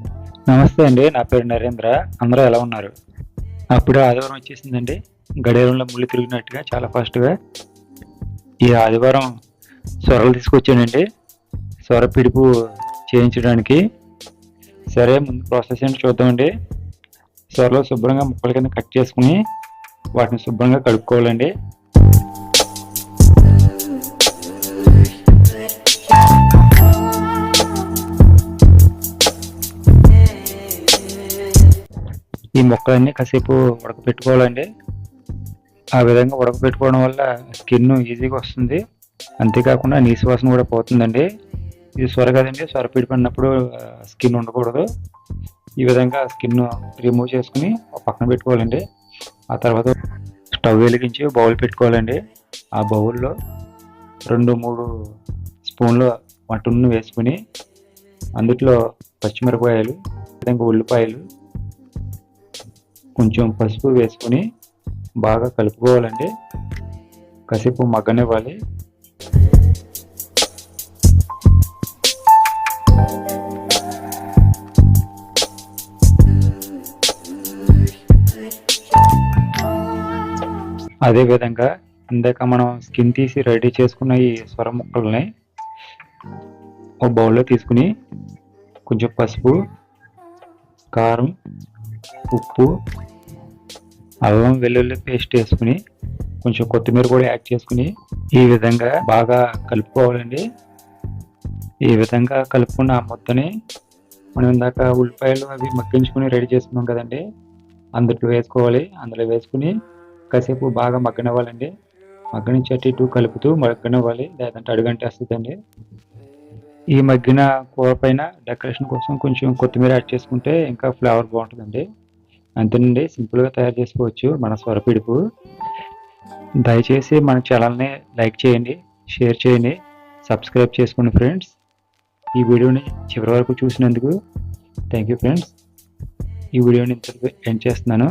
నమస్తే అండి నా పేరు నరేంద్ర. అందరూ ఎలా ఉన్నారు? అప్పుడే ఆదివారం వచ్చేసిందండి. గడియారంలో ముళ్ళు తిరిగినట్టుగా చాలా ఫాస్ట్గా ఈ ఆదివారం సొరలు తీసుకొచ్చానండి. సొర పిడుపు చేయించడానికి. సరే ముందు ప్రాసెస్ ఏంటి చూద్దామండి. సొరలో శుభ్రంగా ముక్కల కింద కట్ చేసుకుని వాటిని శుభ్రంగా కడుక్కోవాలండి. ఈ మొక్కలన్నీ కాసేపు ఉడకపెట్టుకోవాలండి. ఆ విధంగా ఉడకపెట్టుకోవడం వల్ల స్కిన్ ఈజీగా వస్తుంది. అంతేకాకుండా నీసు వాసన కూడా పోతుందండి. ఇది సొర కదండి సొర పడినప్పుడు స్కిన్ ఉండకూడదు. ఈ విధంగా స్కిన్ రిమూవ్ చేసుకుని పక్కన పెట్టుకోవాలండి. ఆ తర్వాత స్టవ్ వెలిగించి బౌల్ పెట్టుకోవాలండి. ఆ బౌల్లో రెండు మూడు స్పూన్లు మటన్ను వేసుకుని అందుట్లో పచ్చిమిరపకాయలు విధంగా ఉల్లిపాయలు కొంచెం పసుపు వేసుకొని బాగా కలుపుకోవాలండి. కసిపు మగ్గనివ్వాలి. అదే విధంగా ఇందాక మనం స్కిన్ తీసి రెడీ చేసుకున్న ఈ స్వర ముక్కల్ని ఒక బౌల్లో తీసుకుని కొంచెం పసుపు కారం ఉప్పు అల్లం వెల్లుల్లి పేస్ట్ వేసుకుని కొంచెం కొత్తిమీర కూడా యాడ్ చేసుకుని ఈ విధంగా బాగా కలుపుకోవాలండి. ఈ విధంగా కలుపుకున్న ఆ ముద్దని మనం ఇందాక ఉల్లిపాయలు అవి మగ్గించుకుని రెడీ చేసుకున్నాం కదండి. అందులో వేసుకోవాలి. అందులో వేసుకుని కాసేపు బాగా మగ్గనివ్వాలండి. మగ్గనిచ్చి అటు ఇటు కలుపుతూ మగ్గనివ్వాలి. లేదంటే అడుగంటేస్తుందండి ఈ మగ్గిన కూర పైన డెకరేషన్ కోసం కొంచెం కొత్తిమీర యాడ్ చేసుకుంటే ఇంకా ఫ్లేవర్ బాగుంటుందండి. అంతేనండి సింపుల్గా తయారు చేసుకోవచ్చు మన స్వరపిడుపు. దయచేసి మన ఛానల్ని లైక్ చేయండి షేర్ చేయండి సబ్స్క్రైబ్ చేసుకోండి ఫ్రెండ్స్. ఈ వీడియోని చివరి వరకు చూసినందుకు థ్యాంక్ యూ ఫ్రెండ్స్. ఈ వీడియోని ఎండ్ చేస్తున్నాను.